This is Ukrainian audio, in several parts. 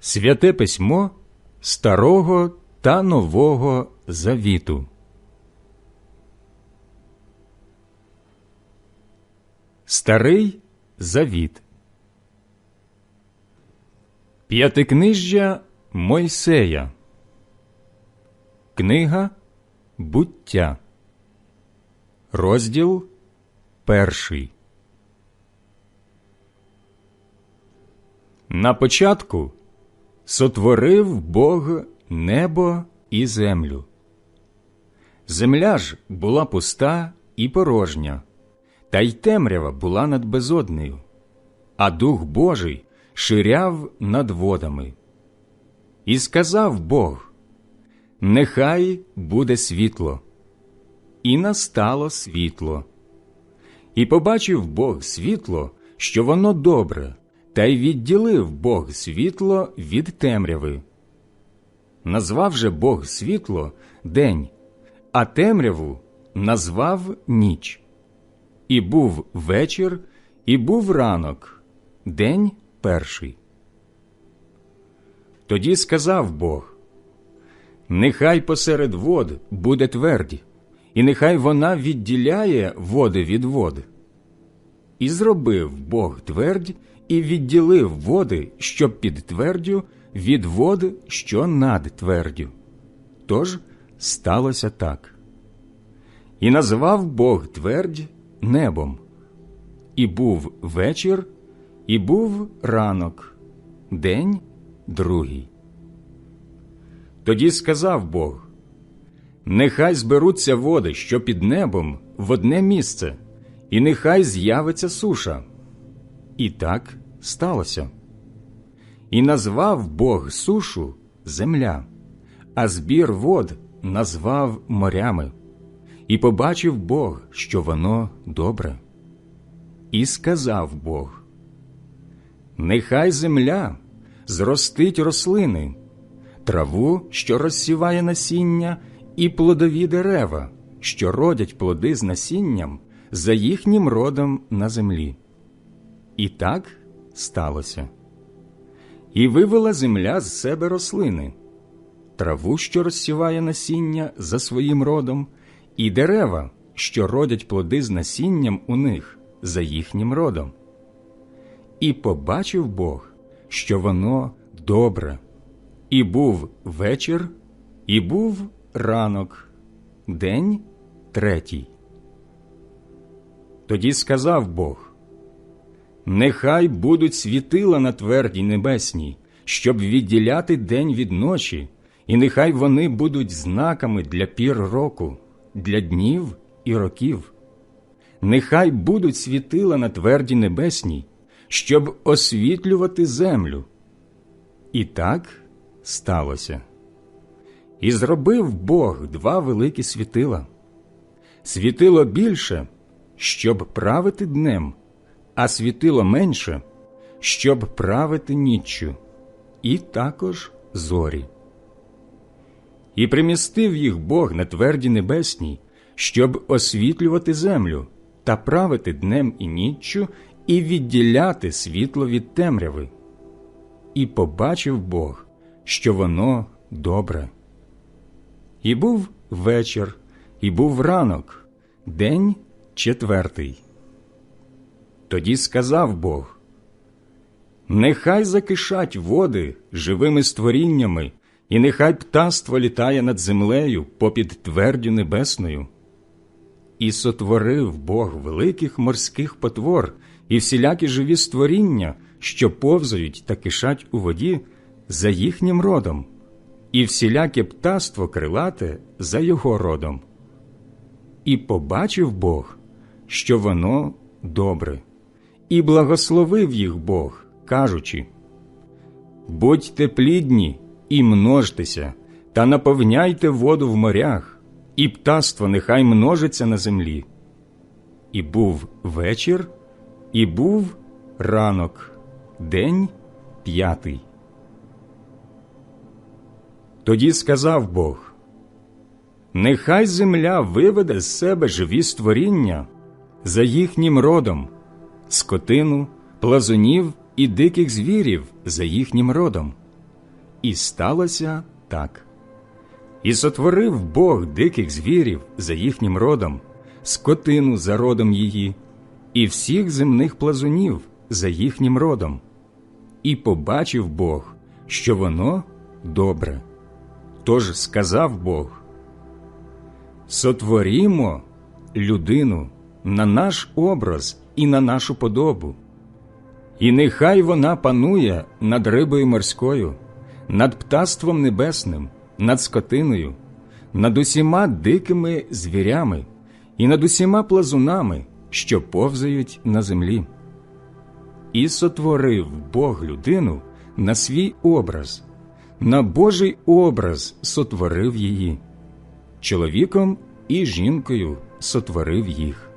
Святе письмо Старого та Нового Завіту. Старий Завіт. П'ятикнижжя Мойсея. Книга Буття. Розділ перший. На початку сотворив Бог небо і землю. Земля ж була пуста і порожня, та й темрява була над безоднею, а Дух Божий ширяв над водами. І сказав Бог: Нехай буде світло. І настало світло. І побачив Бог світло, що воно добре, та й відділив Бог світло від темряви. Назвав же Бог світло день, а темряву назвав ніч. І був вечір, і був ранок, день перший. Тоді сказав Бог: Нехай посеред вод буде тверді, і нехай вона відділяє води від вод. І зробив Бог твердь і відділив води, що під твердю, від вод, що над твердю. Тож сталося так. І назвав Бог твердь небом. І був вечір, і був ранок, день другий. Тоді сказав Бог: Нехай зберуться води, що під небом, в одне місце, і нехай з'явиться суша. І так сталося. І назвав Бог сушу земля, а збір вод назвав морями, і побачив Бог, що воно добре. І сказав Бог: Нехай земля зростить рослини, траву, що розсіває насіння, і плодові дерева, що родять плоди з насінням за їхнім родом на землі. І так сталося. І вивела земля з себе рослини, траву, що розсіває насіння за своїм родом, і дерева, що родять плоди з насінням у них за їхнім родом. І побачив Бог, що воно добре, і був вечір, і був ранок, день третій. Тоді сказав Бог: Нехай будуть світила на твердій небесній, щоб відділяти день від ночі, і нехай вони будуть знаками для пір року, для днів і років. Нехай будуть світила на твердій небесній, щоб освітлювати землю. І так сталося. І зробив Бог два великі світила. Світило більше, щоб правити днем, а світило менше, щоб правити ніччю, і також зорі. І примістив їх Бог на тверді небесній, щоб освітлювати землю та правити днем і ніччю, і відділяти світло від темряви. І побачив Бог, що воно добре. І був вечір, і був ранок, день четвертий. Тоді сказав Бог: Нехай закишать води живими створіннями, і нехай птаство літає над землею попід твердю небесною. І сотворив Бог великих морських потвор і всілякі живі створіння, що повзають та кишать у воді за їхнім родом, і всіляке птаство крилате за його родом. І побачив Бог, що воно добре, і благословив їх Бог, кажучи: Будьте плідні і множтеся, та наповняйте воду в морях, і птаство нехай множиться на землі. І був вечір, і був ранок, день п'ятий. Тоді сказав Бог: Нехай земля виведе з себе живі створіння за їхнім родом, скотину, плазунів і диких звірів за їхнім родом, І сталося так. І сотворив Бог диких звірів за їхнім родом, скотину за родом її, і всіх земних плазунів за їхнім родом. І побачив Бог, що воно добре. Тож сказав Бог: Сотворімо людину на наш образ і на нашу подобу, і нехай вона панує над рибою морською, над птаством небесним, над скотиною, над усіма дикими звірями і над усіма плазунами, що повзають на землі. І сотворив Бог людину на свій образ, на Божий образ сотворив її, чоловіком і жінкою сотворив їх.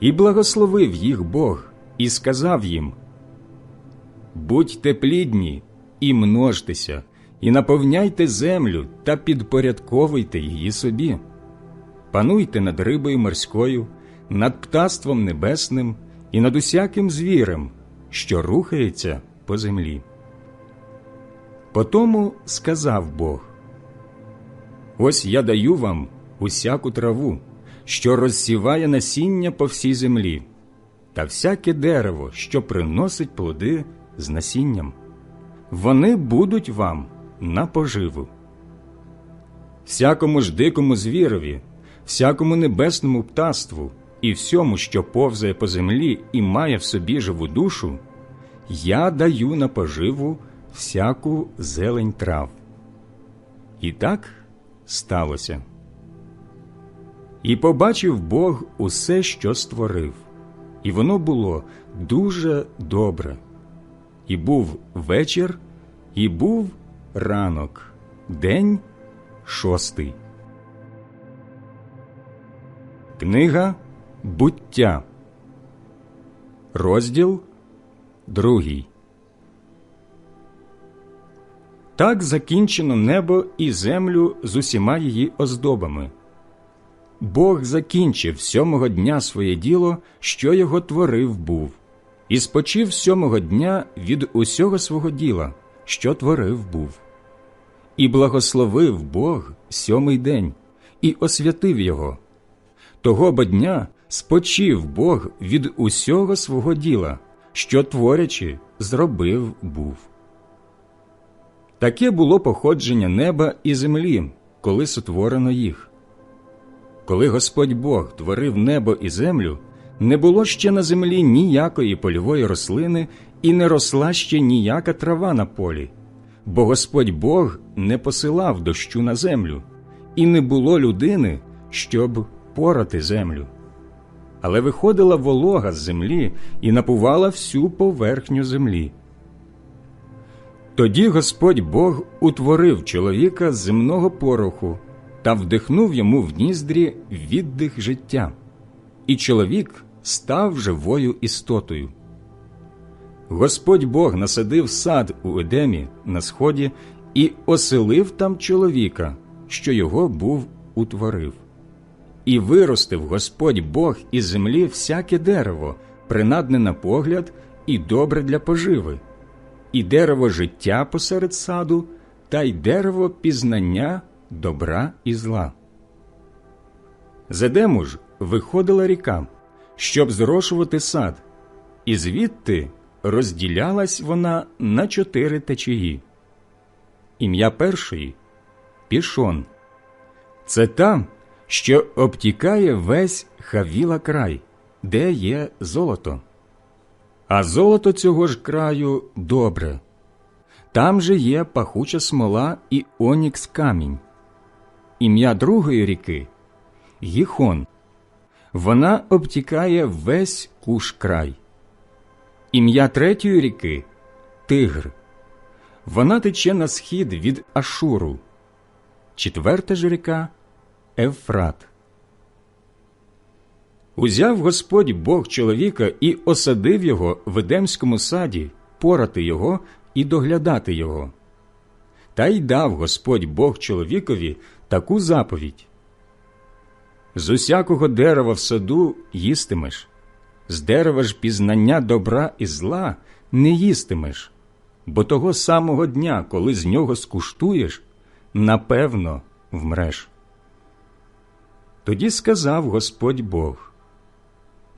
І благословив їх Бог, і сказав їм: Будьте плідні і множтеся, і наповняйте землю та підпорядковуйте її собі, пануйте над рибою морською, над птаством небесним і над усяким звірем, що рухається по землі. Потому сказав Бог: Ось я даю вам усяку траву, що розсіває насіння по всій землі, та всяке дерево, що приносить плоди з насінням. Вони будуть вам на поживу. Всякому ж дикому звірові, всякому небесному птаству і всьому, що повзає по землі і має в собі живу душу, я даю на поживу всяку зелень трав. І так сталося. І побачив Бог усе, що створив, і воно було дуже добре. І був вечір, і був ранок, день шостий. Книга буття, розділ другий. Так закінчено небо і землю з усіма її оздобами. Бог закінчив сьомого дня своє діло, що його творив був, і спочив сьомого дня від усього свого діла, що творив був. І благословив Бог сьомий день, і освятив його. Того бо дня спочив Бог від усього свого діла, що творячи, зробив був. Таке було походження неба і землі, коли сотворено їх. Коли Господь Бог творив небо і землю, не було ще на землі ніякої польової рослини і не росла ще ніяка трава на полі, бо Господь Бог не посилав дощу на землю, і не було людини, щоб порати землю. Але виходила волога з землі і напувала всю поверхню землі. Тоді Господь Бог утворив чоловіка з земного пороху та вдихнув йому в ніздрі віддих життя, і чоловік став живою істотою. Господь Бог насадив сад у Едемі на сході і оселив там чоловіка, що його був утворив. І виростив Господь Бог із землі всяке дерево, принадне на погляд і добре для поживи, і дерево життя посеред саду, та й дерево пізнання добра і зла. З Едему ж виходила ріка, щоб зрошувати сад, і звідти розділялась вона на чотири течії. Ім'я першої пішон. Це там, що обтікає весь хавіла край, де є золото. А золото цього ж краю добре. Там же є пахуча смола і онікс камінь. Ім'я другої ріки Гіхон. Вона обтікає весь куш край. Ім'я третьої ріки Тигр. Вона тече на схід від Ашуру. Четверта ж ріка Евфрат. Узяв Господь Бог чоловіка і осадив його в Едемському саді, порати його і доглядати його. Та й дав Господь Бог чоловікові таку заповідь: з усякого дерева в саду їстимеш, з дерева ж пізнання добра і зла не їстимеш, бо того самого дня, коли з нього скуштуєш, напевно вмреш. Тоді сказав Господь Бог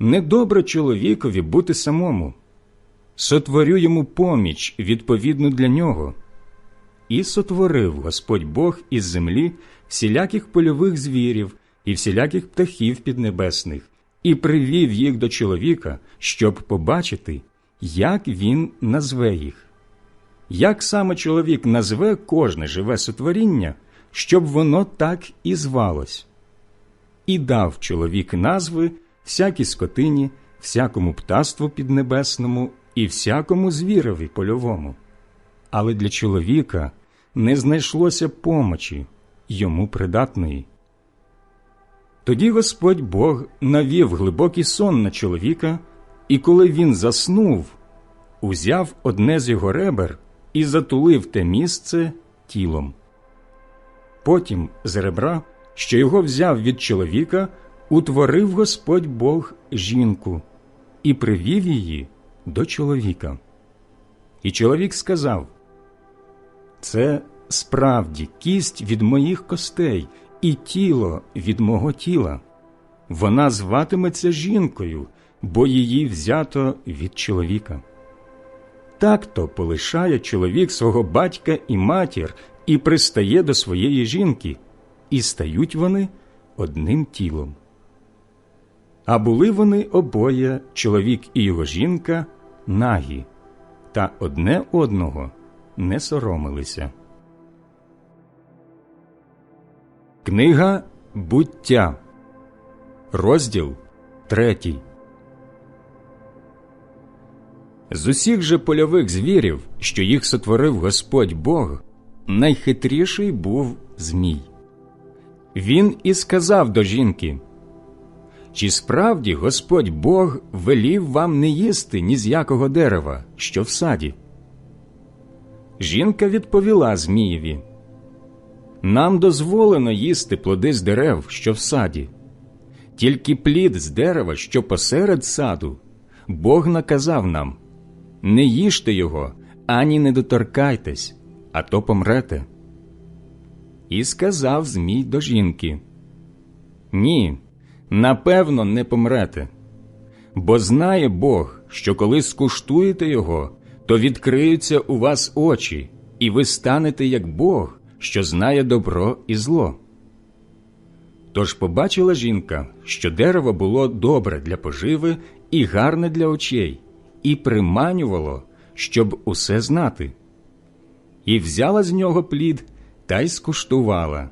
Недобре чоловікові бути самому, сотворю йому поміч відповідну для нього. І сотворив Господь Бог із землі всіляких польових звірів і всіляких птахів піднебесних, і привів їх до чоловіка, щоб побачити, як він назве їх. Як саме чоловік назве кожне живе сотворіння, щоб воно так і звалось. І дав чоловік назви всякій скотині, всякому птаству піднебесному і всякому звірові польовому. Але для чоловіка не знайшлося помочі йому придатної. Тоді Господь Бог навів глибокий сон на чоловіка, і коли він заснув, узяв одне з його ребер і затулив те місце тілом. Потім з ребра, що його взяв від чоловіка, утворив Господь Бог жінку і привів її до чоловіка. І чоловік сказав Це справді кість від моїх костей і тіло від мого тіла. Вона зватиметься жінкою, бо її взято від чоловіка. Так-то полишає чоловік свого батька і матір і пристає до своєї жінки, і стають вони одним тілом. А були вони обоє, чоловік і його жінка, нагі, та одне одного не соромилися. Книга буття, розділ третій. З усіх же польових звірів, що їх сотворив Господь Бог, найхитріший був Змій. Він і сказав до жінки Чи справді Господь Бог велів вам не їсти ні з якого дерева, що в саді? Жінка відповіла Змієві Нам дозволено їсти плоди з дерев, що в саді, тільки плід з дерева, що посеред саду, Бог наказав нам не їжте його, ані не доторкайтесь, а то помрете. І сказав Змій до жінки Ні, напевно, не помрете, бо знає Бог, що коли скуштуєте його, то відкриються у вас очі, і ви станете як Бог, що знає добро і зло. Тож побачила жінка, що дерево було добре для поживи і гарне для очей, і приманювало, щоб усе знати. І взяла з нього плід та й скуштувала,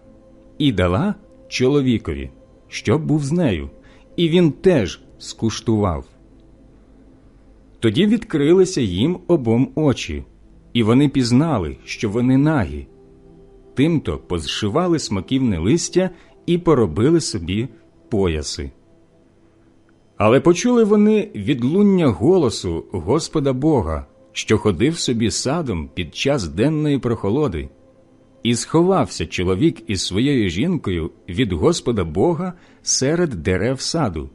і дала чоловікові, що був з нею, і він теж скуштував. Тоді відкрилися їм обом очі, і вони пізнали, що вони нагі. Тимто позшивали смоківне листя і поробили собі пояси. Але почули вони відлуння голосу Господа Бога, що ходив собі садом під час денної прохолоди, і сховався чоловік із своєю жінкою від Господа Бога серед дерев саду.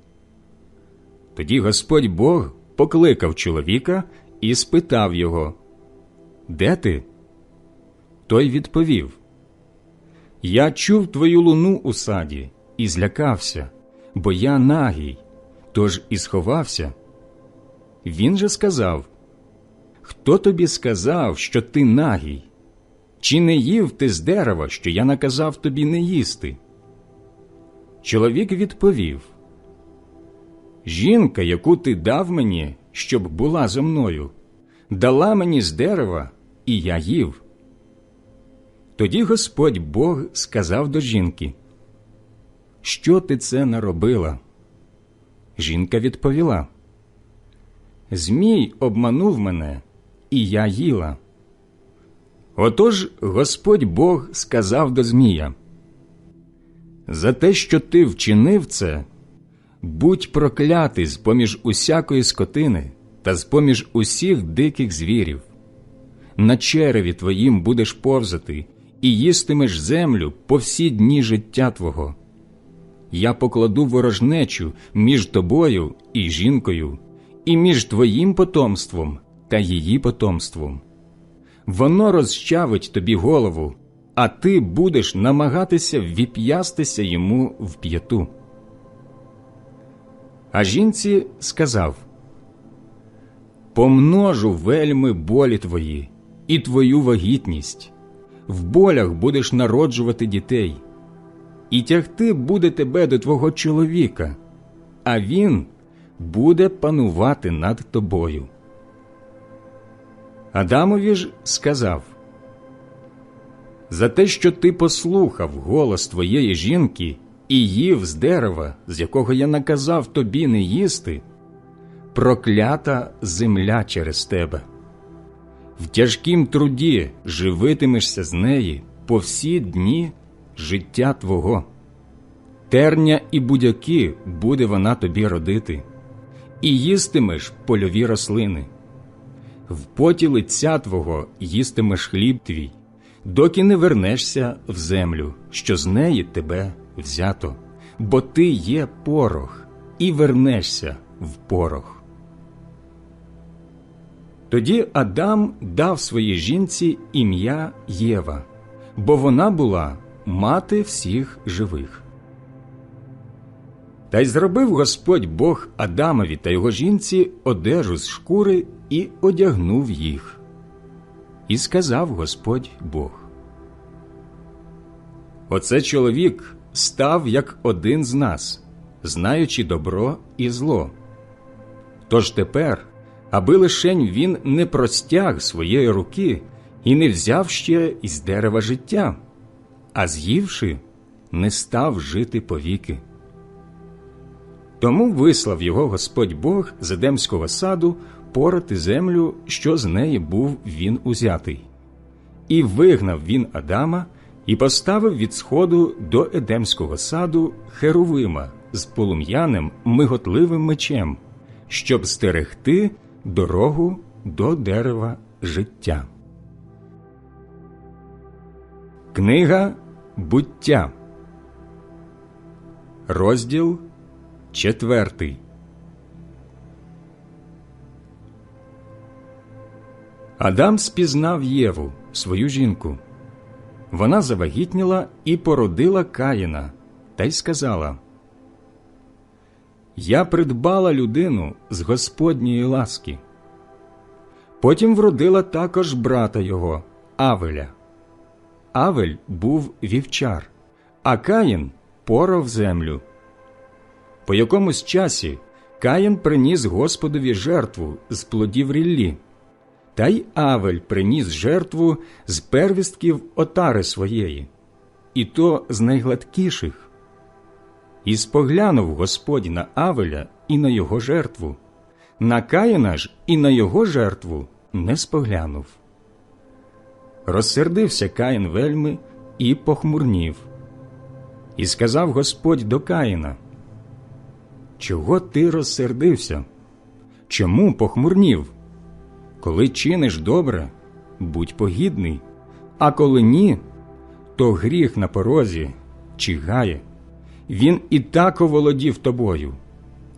Тоді Господь Бог покликав чоловіка і спитав його Де ти? Той відповів Я чув твою луну у саді і злякався, бо я нагій тож і сховався. Він же сказав Хто тобі сказав, що ти нагій? Чи не їв ти з дерева, що я наказав тобі не їсти? Чоловік відповів Жінка, яку ти дав мені, щоб була зо мною, дала мені з дерева, і я їв. Тоді Господь Бог сказав до жінки, Що ти це наробила? Жінка відповіла Змій обманув мене, і я їла. Отож Господь Бог сказав до Змія За те, що ти вчинив це, будь проклятий з поміж усякої скотини та з поміж усіх диких звірів. На череві твоїм будеш повзати і їстимеш землю по всі дні життя твого я покладу ворожнечу між тобою і жінкою, і між твоїм потомством та її потомством. воно розчавить тобі голову, а ти будеш намагатися віп'ястися йому в п'яту. А жінці сказав Помножу вельми болі твої і твою вагітність, в болях будеш народжувати дітей, і тягти буде тебе до твого чоловіка, а він буде панувати над тобою. Адамові ж сказав За те, що ти послухав голос твоєї жінки і їв з дерева, з якого я наказав тобі не їсти, проклята земля через тебе. В тяжкім труді живитимешся з неї по всі дні життя твого. Терня і будяки буде вона тобі родити, і їстимеш польові рослини. В поті лиця твого їстимеш хліб твій, доки не вернешся в землю, що з неї тебе взято, бо ти є порох, і вернешся в порох. Тоді Адам дав своїй жінці ім'я Єва, бо вона була мати всіх живих. Та й зробив Господь Бог Адамові та його жінці одежу з шкури і одягнув їх. І сказав Господь Бог. Оце чоловік став як один з нас, знаючи добро і зло. Тож тепер, аби лишень він не простяг своєї руки і не взяв ще із дерева життя, а з'ївши, не став жити повіки. Тому вислав його Господь Бог з Едемського саду порати землю, що з неї був він узятий. І вигнав він Адама і поставив від сходу до Едемського саду Херувима з полум'яним миготливим мечем, щоб стерегти дорогу до дерева життя. Книга буття. Розділ четвертий. Адам спізнав Єву, свою жінку. Вона завагітніла і породила Каїна, та й сказала: Я придбала людину з Господньої ласки. Потім вродила також брата його, Авеля. Авель був вівчар, а Каїн порав землю. По якомусь часі Каїн приніс Господові жертву з плодів ріллі, та й Авель приніс жертву з первістків отари своєї, і то з найгладкіших. І споглянув Господь на Авеля і на його жертву, на Каїна ж і на його жертву не споглянув. Розсердився Каїн вельми і похмурнів. І сказав Господь до Каїна – Чого ти розсердився? Чому похмурнів? Коли чиниш добре, будь погідний, а коли ні, то гріх на порозі чигає. Він і так оволодів тобою,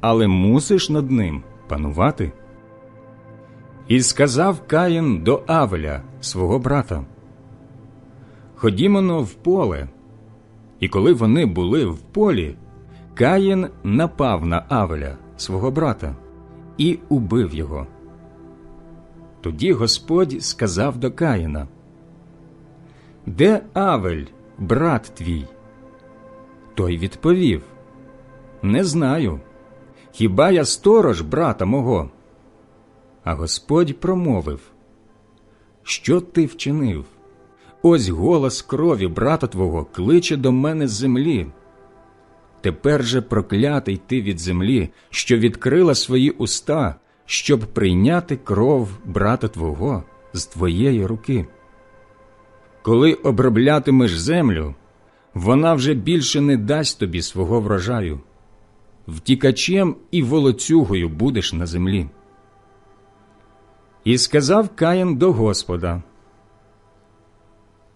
але мусиш над ним панувати. І сказав Каїн до Авеля, свого брата: Ходімоно в поле. І коли вони були в полі, Каїн напав на Авеля, свого брата, і убив його. Тоді Господь сказав до Каїна: Де Авель, брат твій? Той відповів: Не знаю. Хіба я сторож брата мого? А Господь промовив: Що ти вчинив? Ось голос крові брата твого кличе до мене з землі. Тепер же проклятий ти від землі, що відкрила свої уста, щоб прийняти кров брата твого з твоєї руки. Коли оброблятимеш землю, вона вже більше не дасть тобі свого врожаю, втікачем і волоцюгою будеш на землі. І сказав Каїн до Господа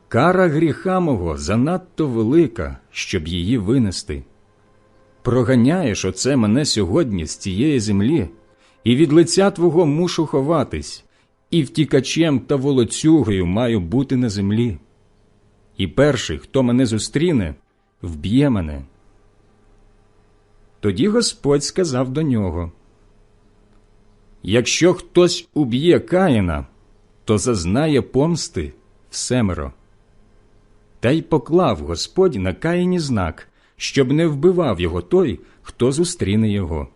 Кара гріха мого занадто велика, щоб її винести проганяєш оце мене сьогодні з цієї землі, і від лиця Твого мушу ховатись, і втікачем та волоцюгою маю бути на землі. І перший, хто мене зустріне, вб'є мене. Тоді Господь сказав до нього: Якщо хтось уб'є Каїна, то зазнає помсти всемеро. Та й поклав Господь на Каїні знак, щоб не вбивав його той, хто зустріне його.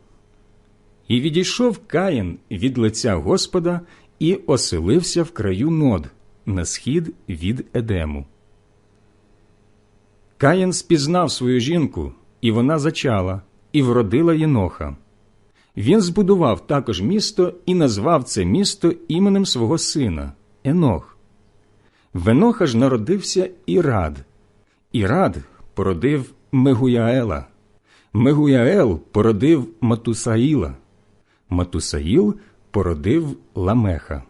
І відійшов Каїн від лиця Господа і оселився в краю нод на схід від Едему. Каїн спізнав свою жінку, і вона зачала, і вродила Єноха. Він збудував також місто і назвав це місто іменем свого сина Енох. В Еноха ж народився Ірад. Ірад породив Мегуяела. Мегуяел породив Матусаїла. Матусаїл породив Ламеха.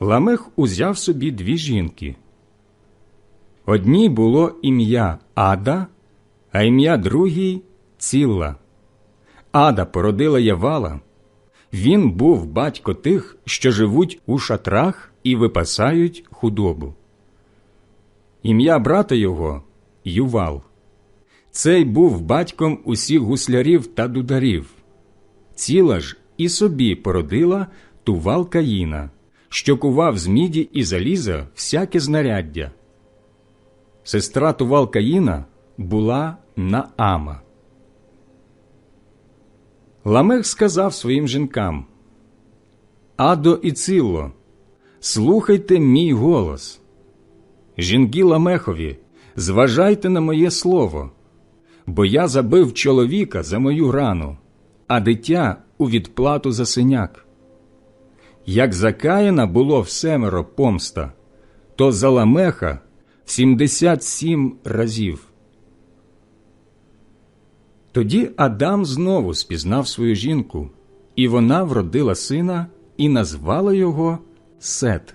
Ламех узяв собі дві жінки. Одній було ім'я Ада, а ім'я другій Цілла. Ада породила Явала. Він був батько тих, що живуть у шатрах і випасають худобу. Ім'я брата його Ювал. Цей був батьком усіх гуслярів та дударів. Ціла ж і собі породила тувал Каїна, що кував з міді і заліза всяке знаряддя. Сестра тувал Каїна була Наама. Ламех сказав своїм жінкам Адо і Цилло, слухайте мій голос. Жінки Ламехові, зважайте на моє слово, бо я забив чоловіка за мою рану, а дитя у відплату за синяк. Як за Каїна було в семеро помста, то за Ламеха сімдесят сім разів. Тоді Адам знову спізнав свою жінку, і вона вродила сина і назвала його Сет,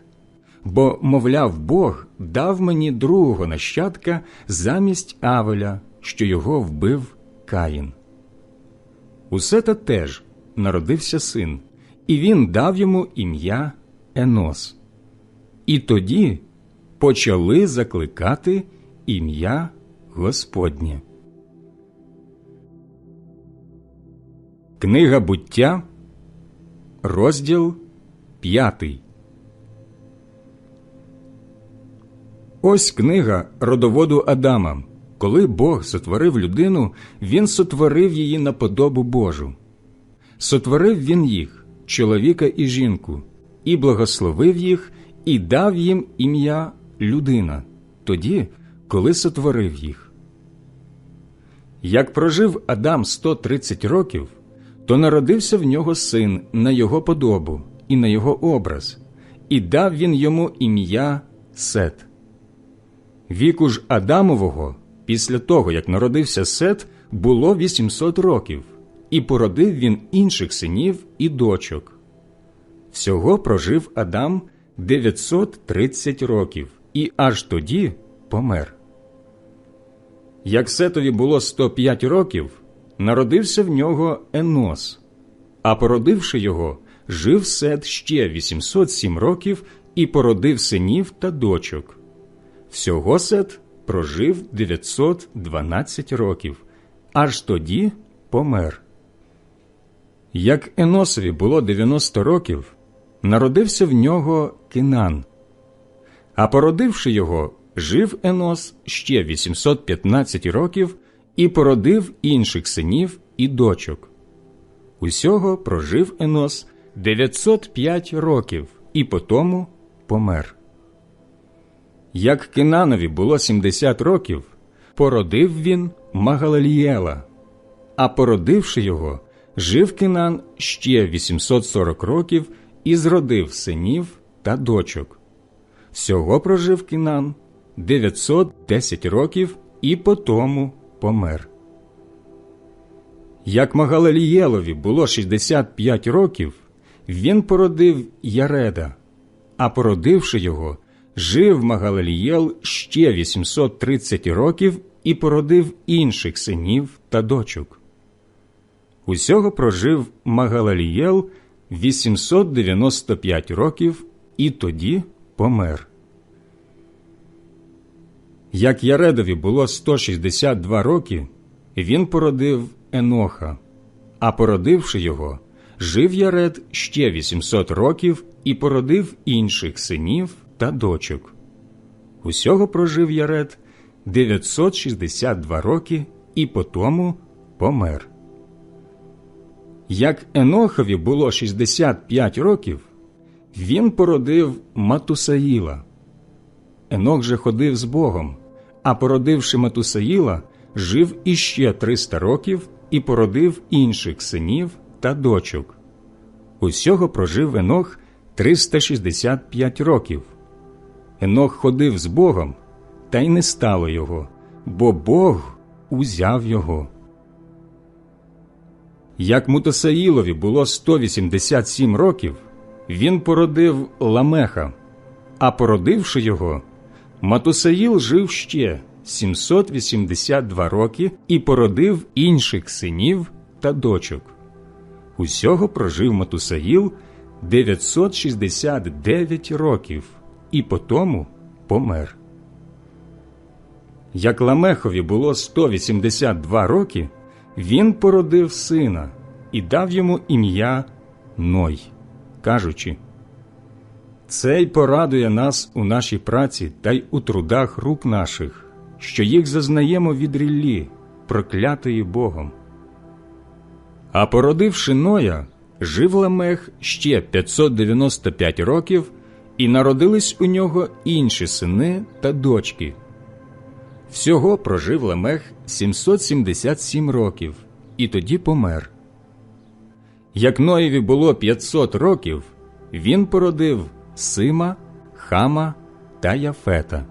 бо, мовляв, Бог дав мені другого нащадка замість Авеля, що його вбив Каїн. У Сета теж народився син, і він дав йому ім'я Енос. І тоді почали закликати ім'я Господнє. Книга буття, розділ п'ятий. Ось книга родоводу Адама. Коли Бог сотворив людину, він сотворив її на подобу Божу. Сотворив він їх, чоловіка і жінку, і благословив їх, і дав їм ім'я людина, тоді, коли сотворив їх. Як прожив Адам 130 років, то народився в нього син на його подобу і на його образ, і дав він йому ім'я Сет. Віку ж Адамового, після того, як народився Сет, було 800 років, і породив він інших синів і дочок. Всього прожив Адам 930 років і аж тоді помер. Як Сетові було 105 років, народився в нього Енос, а породивши його, жив Сет ще 807 років і породив синів та дочок. Всього Сет прожив 912 років, аж тоді помер. Як Еносові було 90 років, народився в нього Кинан, а породивши його, жив Енос ще 815 років і породив інших синів і дочок. Усього прожив Енос 905 років і потому помер. Як Кинанові було 70 років, породив він Магалалієла, а породивши його, жив Кинан ще 840 років і зродив синів та дочок. Всього прожив Кинан 910 років і потому помер. Як Магалалієлові було 65 років, він породив Яреда, а породивши його, жив Магалалієл ще 830 років і породив інших синів та дочок. Усього прожив Магалалієл 895 років і тоді помер. Як Яредові було 162 роки, він породив Еноха, а породивши його, жив Яред ще 800 років і породив інших синів та дочок. Усього прожив Яред 962 роки і потому помер. Як Енохові було 65 років, він породив Матусаїла. Енох же ходив з Богом, а породивши Матусаїла, жив іще 300 років і породив інших синів та дочок. Усього прожив Енох 365 років. Енох ходив з Богом, та й не стало його, бо Бог узяв його. Як Мутасаїлові було 187 років, він породив Ламеха, а породивши його, Матусаїл жив ще 782 роки і породив інших синів та дочок. Усього прожив Матусаїл 969 років і потому помер. Як Ламехові було 182 роки, він породив сина і дав йому ім'я Ной, кажучи, Цей порадує нас у нашій праці та й у трудах рук наших, що їх зазнаємо від ріллі, проклятої Богом. А породивши Ноя, жив Ламех ще 595 років, і народились у нього інші сини та дочки. Всього прожив Лемех 777 років, і тоді помер. Як Ноєві було 500 років, він породив Сима, Хама та Яфета.